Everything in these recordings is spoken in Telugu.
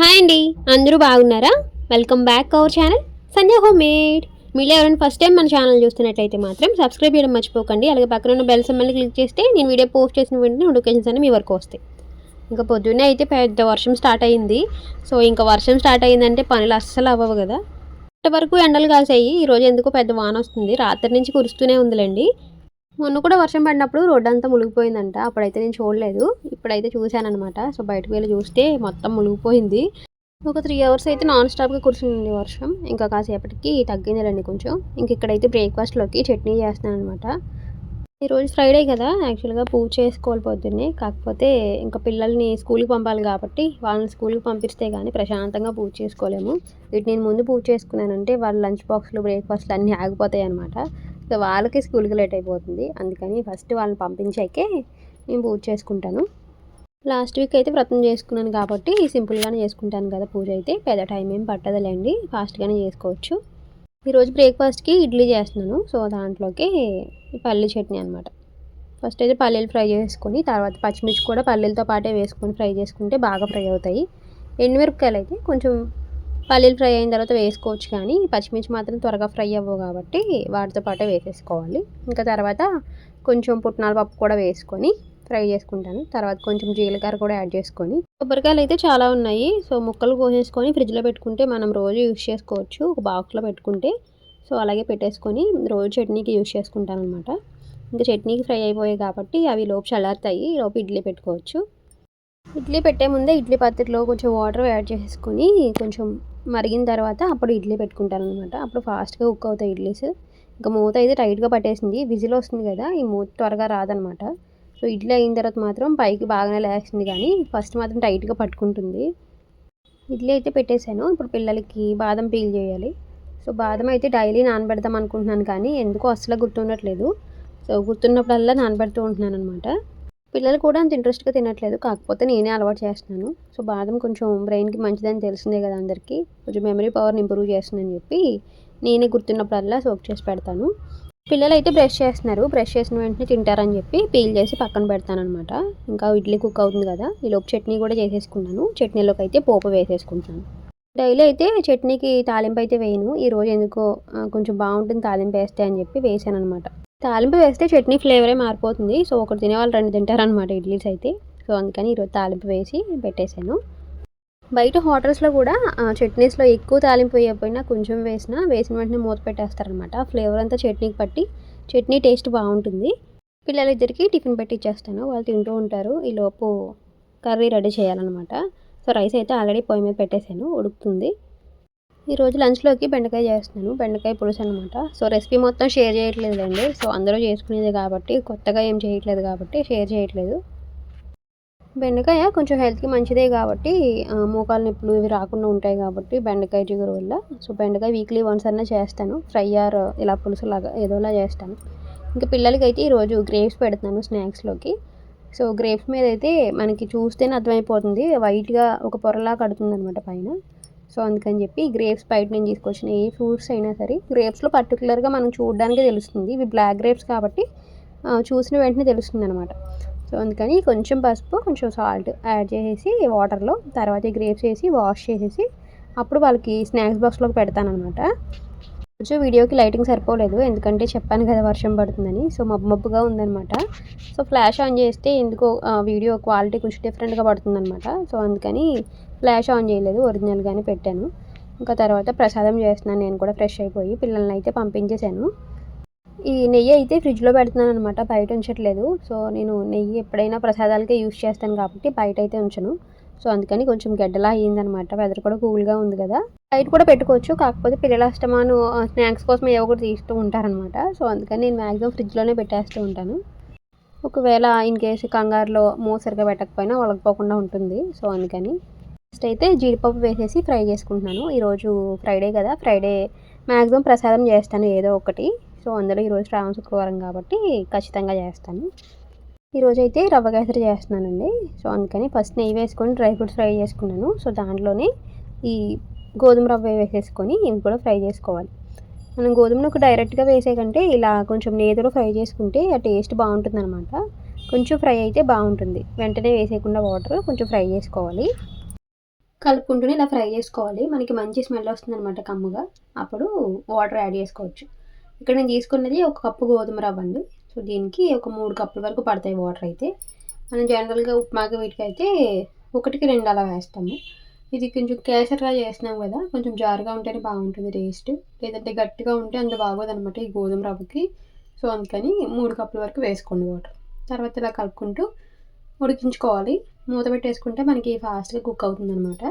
హాయ్ అండి. అందరూ బాగున్నారా? Welcome back our channel Sandhya homemade మీలో ఎవరైనా ఫస్ట్ టైం మన ఛానల్ చూస్తున్నట్లయితే మాత్రం సబ్స్క్రైబ్ చేయడం మర్చిపోకండి. అలాగే పక్కన ఉన్న బెల్ సింబల్ని క్లిక్ చేస్తే నేను వీడియో పోస్ట్ చేసిన వెంటనే నోటిఫికేషన్స్ అన్నీ మీ వరకు వస్తాయి. ఇంకా పొద్దున్నే అయితే పెద్ద వర్షం స్టార్ట్ అయింది. సో ఇంకా వర్షం స్టార్ట్ అయిందంటే పనులు అస్సలు అవ్వవు కదా. ఇప్పటి వరకు ఎండలు కాసాయి. ఈరోజు ఎందుకో పెద్ద వాన వస్తుంది. రాత్రి నుంచి కురుస్తూనే ఉందిలేండి. మొన్న కూడా వర్షం పడినప్పుడు రోడ్డు అంతా మునిగిపోయిందంట. అప్పుడైతే నేను చూడలేదు. ఇప్పుడైతే చూశానమాట సో బయటకు వెళ్ళి చూస్తే మొత్తం మునిగిపోయింది. ఒక త్రీ అవర్స్ అయితే నాన్ స్టాప్గా కూర్చుంది వర్షం. ఇంకా కాసేపటికి తగ్గిందిలేండి కొంచెం. ఇంక ఇక్కడైతే బ్రేక్ఫాస్ట్లోకి చట్నీ చేస్తున్నాను అనమాట ఈరోజు ఫ్రైడే కదా. యాక్చువల్గా పూజ చేసుకోవాలి పొద్దున్నే. కాకపోతే ఇంకా పిల్లల్ని స్కూల్కి పంపాలి కాబట్టి వాళ్ళని స్కూల్కి పంపిస్తే కానీ ప్రశాంతంగా పూజ చేసుకోలేము. వీటి నేను ముందు పూజ చేసుకున్నానంటే వాళ్ళ లంచ్ బాక్స్లు బ్రేక్ఫాస్ట్లు అన్నీ ఆగిపోతాయి అనమాట సో వాళ్ళకి స్కూల్కి లేట్ అయిపోతుంది. అందుకని ఫస్ట్ వాళ్ళని పంపించాకే నేను పూజ చేసుకుంటాను. లాస్ట్ వీక్ అయితే వ్రతం చేసుకున్నాను కాబట్టి సింపుల్గానే చేసుకుంటాను కదా పూజ అయితే. పెద్ద టైం ఏం పట్టదులేండి. ఫాస్ట్గానే చేసుకోవచ్చు. ఈరోజు బ్రేక్ఫాస్ట్కి ఇడ్లీ చేస్తున్నాను. సో దాంట్లోకి పల్లి చట్నీ అనమాట ఫస్ట్ అయితే పల్లీలు ఫ్రై చేసుకొని తర్వాత పచ్చిమిర్చి కూడా పల్లీలతో పాటే వేసుకొని ఫ్రై చేసుకుంటే బాగా ఫ్రై అవుతాయి. ఎండుమిరపకాయలు అయితే కొంచెం పల్లీలు ఫ్రై అయిన తర్వాత వేసుకోవచ్చు కానీ పచ్చిమిర్చి మాత్రం త్వరగా ఫ్రై అవ్వవు కాబట్టి వాటితో పాటే వేసేసుకోవాలి. ఇంకా తర్వాత కొంచెం పుట్నాల పప్పు కూడా వేసుకొని ఫ్రై చేసుకుంటాను. తర్వాత కొంచెం జీలకర్ర కూడా యాడ్ చేసుకొని. కొబ్బరికాయలు అయితే చాలా ఉన్నాయి. సో ముక్కలు కోసేసుకొని ఫ్రిడ్జ్లో పెట్టుకుంటే మనం రోజు యూస్ చేసుకోవచ్చు. ఒక బాక్స్లో పెట్టుకుంటే సో అలాగే పెట్టేసుకొని రోజు చట్నీకి యూస్ చేసుకుంటాను అనమాట ఇంకా చట్నీకి ఫ్రై అయిపోయాయి కాబట్టి అవి లోపు చల్లారుతాయి. లోపు ఇడ్లీ పెట్టుకోవచ్చు. ఇడ్లీ పెట్టే ముందే ఇడ్లీ పాత్రలో కొంచెం వాటర్ యాడ్ చేసుకొని కొంచెం మరిగిన తర్వాత అప్పుడు ఇడ్లీ పెట్టుకుంటాను అనమాట అప్పుడు ఫాస్ట్గా కుక్ అవుతాయి ఇడ్లీస్. ఇంకా మూత అయితే టైట్గా పట్టేసింది. విజిల్ వస్తుంది కదా ఈ మూత త్వరగా రాదనమాట సో ఇడ్లీ అయిన తర్వాత మాత్రం పైకి బాగానే లేస్తుంది కానీ ఫస్ట్ మాత్రం టైట్గా పట్టుకుంటుంది. ఇడ్లీ అయితే పెట్టేశాను. ఇప్పుడు పిల్లలకి బాదం పీల్ చేయాలి. సో బాదం అయితే డైలీ నానబెడదాం అనుకుంటున్నాను కానీ ఎందుకో అసలు గుర్తుండట్లేదు. సో గుర్తున్నప్పుడల్లా నానబెడుతూ ఉంటున్నాను అనమాట పిల్లలు కూడా అంత ఇంట్రెస్ట్గా తినట్లేదు. కాకపోతే నేనే అలవాటు చేస్తున్నాను. సో బాదం కొంచెం బ్రెయిన్కి మంచిదని తెలిసిందే కదా అందరికీ. కొంచెం మెమరీ పవర్ని ఇంప్రూవ్ చేస్తుందని చెప్పి నేనే గుర్తున్నప్పుడల్లా సోక్ చేసి పెడతాను. పిల్లలు అయితే బ్రష్ చేస్తున్నారు. బ్రష్ చేసిన వెంటనే తింటారని చెప్పి పీల్ చేసి పక్కన పెడతాను అనమాట ఇంకా ఇడ్లీ కుక్ అవుతుంది కదా. ఈలోపు చట్నీ కూడా చేసేసుకున్నాను. చట్నీలోకి అయితే పోపు వేసేసుకుంటాను డైలీ అయితే చట్నీకి తాలింపు అయితే వేయను. ఈరోజు ఎందుకో కొంచెం బాగుంటుంది తాలింపు వేస్తే అని చెప్పి వేసాను అనమాట తాలింపు వేస్తే చట్నీ ఫ్లేవరే మారిపోతుంది. సో ఒకటి తినేవాళ్ళు రెండు తింటారనమాట ఇడ్లీస్ అయితే. సో అందుకని ఈరోజు తాలింపు వేసి పెట్టేశాను. బయట హోటల్స్లో కూడా చట్నీస్లో ఎక్కువ తాలింపు వేయకపోయినా కొంచెం వేసినా వేసిన వెంటనే మూత పెట్టేస్తారనమాట ఫ్లేవర్ అంతా చట్నీకి పట్టి చట్నీ టేస్ట్ బాగుంటుంది. పిల్లలిద్దరికి టిఫిన్ పెట్టి ఇచ్చేస్తాను వాళ్ళు తింటూ ఉంటారు. ఈ లోపు కర్రీ రెడీ చేయాలన్నమాట. సో రైస్ అయితే ఆల్రెడీ పొయ్యి మీద పెట్టేశాను. ఉడుకుతుంది. ఈరోజు లంచ్లోకి బెండకాయ చేస్తున్నాను. బెండకాయ పులుసు అనమాట సో రెసిపీ మొత్తం షేర్ చేయట్లేదండి సో అందరూ చేసుకునేది కాబట్టి కొత్తగా ఏం చేయట్లేదు కాబట్టి షేర్ చేయట్లేదు. బెండకాయ కొంచెం హెల్త్కి మంచిదే కాబట్టి మోకాలు నొప్పులు ఇవి రాకుండా ఉంటాయి కాబట్టి బెండకాయ జిగురు వల్ల. సో బెండకాయ వీక్లీ వన్స్ అన్నా చేస్తాను. ఫ్రై ఆర్ ఇలా పులుసులాగా ఏదోలా చేస్తాను. ఇంకా పిల్లలకి అయితే ఈరోజు గ్రేప్స్ పెడుతున్నాను స్నాక్స్లోకి. సో గ్రేప్స్ మీద అయితే మనకి చూస్తేనే అర్థమైపోతుంది. వైట్గా ఒక పొరలా కడుతుంది అనమాట పైన. సో అందుకని చెప్పి గ్రేప్స్ బయట నేను తీసుకొచ్చిన ఏ ఫ్రూట్స్ అయినా సరే గ్రేప్స్లో పర్టికులర్గా మనం చూడడానికి తెలుస్తుంది. ఇవి బ్లాక్ గ్రేప్స్ కాబట్టి చూసిన వెంటనే తెలుస్తుంది అనమాట సో అందుకని కొంచెం పసుపు కొంచెం సాల్ట్ యాడ్ చేసేసి వాటర్లో తర్వాత గ్రేప్స్ వేసి వాష్ చేసేసి అప్పుడు వాళ్ళకి స్నాక్స్ బాక్స్లోకి పెడతానమాట కొంచెం వీడియోకి లైటింగ్ సరిపోలేదు. ఎందుకంటే చెప్పాను కదా వర్షం పడుతుందని. సో మబ్బు మబ్బుగా ఉందనమాట సో ఫ్లాష్ ఆన్ చేస్తే ఎందుకో వీడియో క్వాలిటీ కొంచెం డిఫరెంట్గా పడుతుందనమాట సో అందుకని ఫ్లాష్ ఆన్ చేయలేదు. ఒరిజినల్గానే పెట్టాను. ఇంకా తర్వాత ప్రసాదం చేస్తున్నాను. నేను కూడా ఫ్రెష్ అయిపోయి పిల్లల్ని అయితే పంపించేశాను. ఈ నెయ్యి అయితే ఫ్రిడ్జ్లో పెడుతున్నాను అనమాట బయట ఉంచట్లేదు. సో నేను నెయ్యి ఎప్పుడైనా ప్రసాదాలకే యూజ్ చేస్తాను కాబట్టి బయట అయితే ఉంచను. సో అందుకని కొంచెం గడ్డలా అయ్యిందనమాట. వెదర్ కూడా కూల్గా ఉంది కదా. లైట్ కూడా పెట్టుకోవచ్చు. కాకపోతే పిల్లల అష్టమాను స్నాక్స్ కోసం ఏవో ఒకటి తీస్తూ ఉంటారనమాట. సో అందుకని నేను మ్యాక్సిమం ఫ్రిడ్జ్లోనే పెట్టేస్తూ ఉంటాను. ఒకవేళ ఇన్ కేసు కంగారులో మోసరిగా పెట్టకపోయినా వలకపోకుండా ఉంటుంది. సో అందుకని నెక్స్ట్ అయితే జీడిపప్పు వేసేసి ఫ్రై చేసుకుంటున్నాను. ఈరోజు ఫ్రైడే కదా. ఫ్రైడే మ్యాక్సిమం ప్రసాదం చేస్తాను ఏదో ఒకటి. సో అందులో ఈరోజు శ్రావణ శుక్రవారం కాబట్టి ఖచ్చితంగా చేస్తాను. ఈరోజు అయితే రవ్వ కేసరి చేస్తున్నానండి. సో అందుకని ఫస్ట్ నెయ్యి వేసుకొని డ్రై ఫ్రూట్స్ ఫ్రై చేసుకున్నాను. సో దాంట్లోనే ఈ గోధుమ రవ్వ వేసేసుకొని ఇవి కూడా ఫ్రై చేసుకోవాలి. మనం గోధుమను ఒక డైరెక్ట్గా వేసే కంటే ఇలా కొంచెం నేతిలో ఫ్రై చేసుకుంటే ఆ టేస్ట్ బాగుంటుంది అనమాట కొంచెం ఫ్రై అయితే బాగుంటుంది. వెంటనే వేసేయకుండా వాటర్ కొంచెం ఫ్రై చేసుకోవాలి. కలుపుకుంటూనే ఇలా ఫ్రై చేసుకోవాలి. మనకి మంచి స్మెల్ వస్తుంది అనమాట కమ్ముగా. అప్పుడు వాటర్ యాడ్ చేసుకోవచ్చు. ఇక్కడ నేను తీసుకున్నది ఒక కప్పు గోధుమ రవ్వ అండి సో దీనికి ఒక మూడు కప్పుల వరకు పడతాయి వాటర్ అయితే. మనం జనరల్గా ఉప్మాకి వీటికి అయితే ఒకటికి రెండు అలా వేస్తాము. ఇది కొంచెం కేసరిలా చేసినాం కదా కొంచెం జారుగా ఉంటేనే బాగుంటుంది టేస్ట్. లేదంటే గట్టిగా ఉంటే అంత బాగోదు అనమాట ఈ గోధుమ రవ్వకి. సో అందుకని మూడు కప్పుల వరకు వేసుకోండి వాటర్. తర్వాత ఇలా కలుపుకుంటూ ఉడికించుకోవాలి. మూత పెట్టేసుకుంటే మనకి ఫాస్ట్గా కుక్ అవుతుంది అనమాట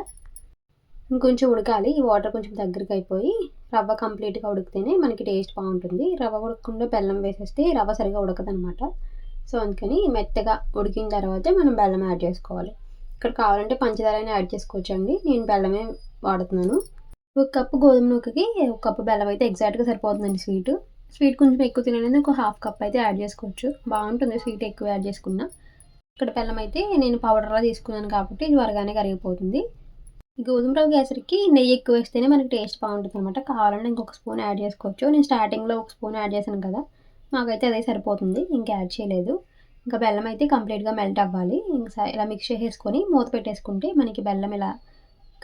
ఇంకొంచెం ఉడకాలి. ఈ వాటర్ కొంచెం దగ్గరికి అయిపోయి రవ్వ కంప్లీట్గా ఉడికితేనే మనకి టేస్ట్ బాగుంటుంది. రవ్వ ఉడకకుండా బెల్లం వేసేస్తే రవ్వ సరిగా ఉడకదు అనమాట సో అందుకని మెత్తగా ఉడికిన తర్వాత మనం బెల్లం యాడ్ చేసుకోవాలి. ఇక్కడ కావాలంటే పంచదార యాడ్ చేసుకోవచ్చు అండి నేను బెల్లమే వాడుతున్నాను. ఒక కప్పు గోధుమ నూకకి ఒక కప్పు బెల్లం అయితే ఎగ్జాక్ట్గా సరిపోతుందండి స్వీట్. స్వీట్ కొంచెం ఎక్కువ తినలేదు ఒక హాఫ్ కప్ అయితే యాడ్ చేసుకోవచ్చు. బాగుంటుంది స్వీట్ ఎక్కువ యాడ్ చేసుకున్నా. ఇక్కడ బెల్లం అయితే నేను పౌడర్లా తీసుకున్నాను కాబట్టి ఇది త్వరగానే కరిగిపోతుంది. గోధుమ రవ్వ కేసరికి నెయ్యి ఎక్కువ వేస్తేనే మనకి టేస్ట్ బాగుంటుంది అనమాట కావాలంటే ఇంకొక స్పూన్ యాడ్ చేసుకోవచ్చు. నేను స్టార్టింగ్లో ఒక స్పూన్ యాడ్ చేశాను కదా మాకైతే అదే సరిపోతుంది. ఇంకా యాడ్ చేయలేదు. ఇంకా బెల్లం అయితే కంప్లీట్గా మెల్ట్ అవ్వాలి. ఇంకా ఇలా మిక్స్ చేసేసుకొని మూత పెట్టేసుకుంటే మనకి బెల్లం ఇలా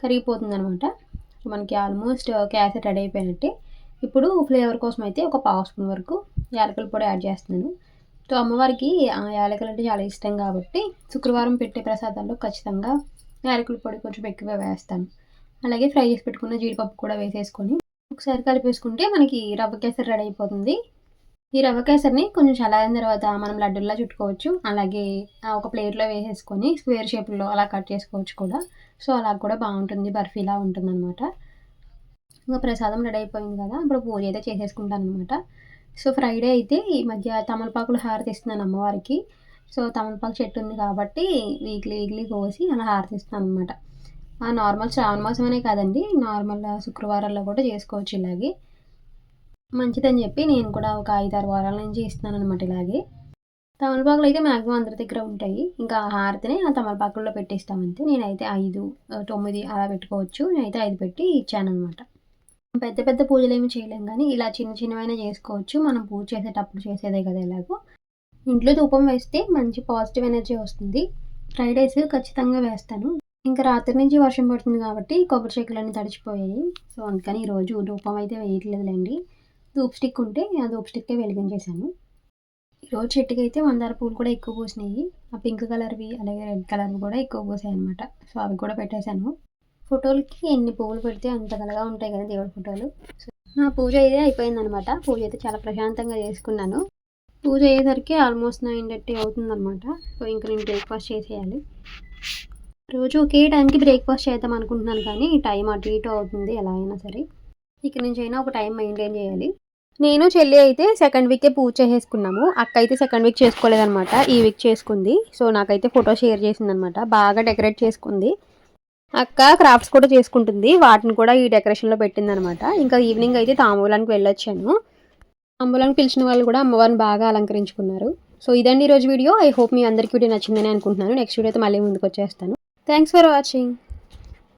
కరిగిపోతుంది అనమాట మనకి ఆల్మోస్ట్ క్యాసెట్ రెడీ అయిపోయినట్టే. ఇప్పుడు ఫ్లేవర్ కోసం అయితే ఒక పావు స్పూన్ వరకు యాలకుల పొడి యాడ్ చేస్తున్నాను. సో అమ్మవారికి యాలకులు అంటే చాలా ఇష్టం కాబట్టి శుక్రవారం పెట్టే ప్రసాదాల్లో ఖచ్చితంగా యాలకుల పొడి కొంచెం ఎక్కువ వేస్తాను అలాగే ఫ్రై చేసి పెట్టుకున్న జీడిపప్పు కూడా వేసేసుకొని ఒకసారి కలిపేసుకుంటే మనకి రవ్వ కేసరి రెడీ అయిపోతుంది. ఈ రవ్వ కేసరిని కొంచెం చల్లారిన తర్వాత మనం లడ్డుల్లా చుట్టుకోవచ్చు. అలాగే ఒక ప్లేట్లో వేసేసుకొని స్క్వేర్ షేప్లో అలా కట్ చేసుకోవచ్చు కూడా. సో అలా కూడా బాగుంటుంది. బర్ఫీలా ఉంటుంది అనమాట ఇంకా ప్రసాదం రెడీ అయిపోయింది కదా ఇప్పుడు పూజ అయితే చేసేసుకుంటాను అనమాట సో ఫ్రైడే అయితే ఈ మధ్య తమలపాకులు హారతి ఇస్తున్నాను అమ్మవారికి. సో తమలపాకు చెట్టు ఉంది కాబట్టి వీక్లీ వీక్లీ కోసి అలా హారతిస్తాం అనమాట ఆ నార్మల్ శ్రావణ మాసం అనే కాదండి నార్మల్ శుక్రవారాల్లో కూడా చేసుకోవచ్చు ఇలాగే. మంచిదని చెప్పి నేను కూడా ఒక ఐదు ఆరు వారాల నుంచి ఇస్తున్నాను అనమాట ఇలాగే. తమలపాకులు అయితే మ్యాక్సిమం అందరి దగ్గర ఉంటాయి. ఇంకా హారతిని ఆ తమలపాకుల్లో పెట్టిస్తామంతే. నేనైతే ఐదు తొమ్మిది అలా పెట్టుకోవచ్చు. నేనైతే ఐదు పెట్టి ఇచ్చాను అనమాట పెద్ద పెద్ద పూజలు ఏమి చేయలేం కానీ ఇలా చిన్న చిన్నవైనా చేసుకోవచ్చు. మనం పూజ చేసేటప్పుడు చేసేదే కదా ఎలాగో. ఇంట్లో ధూపం వేస్తే మంచి పాజిటివ్ ఎనర్జీ వస్తుంది. ఫ్రైడేస్ ఖచ్చితంగా వేస్తాను. ఇంకా రాత్రి నుంచి వర్షం పడుతుంది కాబట్టి కొబ్బరి చెక్కులన్నీ తడిచిపోయాయి. సో అందుకని ఈరోజు ధూపం అయితే వేయట్లేదులేండి. ధూప్ స్టిక్ ఉంటే ఆ ధూప్ స్టిక్కే వెలిగించేశాను. ఈరోజు చెట్టుకి అయితే మందార పూలు కూడా ఎక్కువ పూసినాయి. ఆ పింక్ కలర్వి అలాగే రెడ్ కలర్వి కూడా ఎక్కువ పూసాయి అనమాట సో అవి కూడా పెట్టేశాను. ఫోటోలకి ఎన్ని పువ్వులు పెడితే అంత కలగా ఉంటాయి కదా దేవుడి ఫోటోలు. సో నా పూజ అయితే అయిపోయిందనమాట పూజ అయితే చాలా ప్రశాంతంగా చేసుకున్నాను. పూజ అయ్యేసరికి ఆల్మోస్ట్ నైన్ థర్టీ అవుతుందన్నమాట. సో ఇంకా నేను బ్రేక్ఫాస్ట్ చేసేయాలి. రోజు ఒకే టైంకి బ్రేక్ఫాస్ట్ చేద్దాం అనుకుంటున్నాను కానీ టైం అటు ఇటు అవుతుంది ఎలా అయినా సరే. ఇక నుంచి అయినా ఒక టైం మెయింటైన్ చేయాలి. నేను చెల్లి అయితే సెకండ్ వీకే పూజ చేసేసుకున్నాము. అక్క అయితే సెకండ్ వీక్ చేసుకోలేదనమాట ఈ వీక్ చేసుకుంది. సో నాకైతే ఫోటో షేర్ చేసిందనమాట బాగా డెకరేట్ చేసుకుంది. అక్క క్రాఫ్ట్స్ కూడా చేసుకుంటుంది. వాటిని కూడా ఈ డెకరేషన్లో పెట్టిందనమాట ఇంకా ఈవినింగ్ అయితే తాంబూలానికి వెళ్ళొచ్చాను. అమ్మలను పిలిచిన వాళ్ళు కూడా అమ్మవారిని బాగా అలంకరించుకున్నారు. సో ఇదండి ఈరోజు వీడియో. ఐ హోప్ మీ అందరికీ వీడియో నచ్చిందని అనుకుంటున్నాను. నెక్స్ట్ వీడియో అయితే మళ్ళీ ముందుకు వచ్చేస్తాను. Thanks for watching.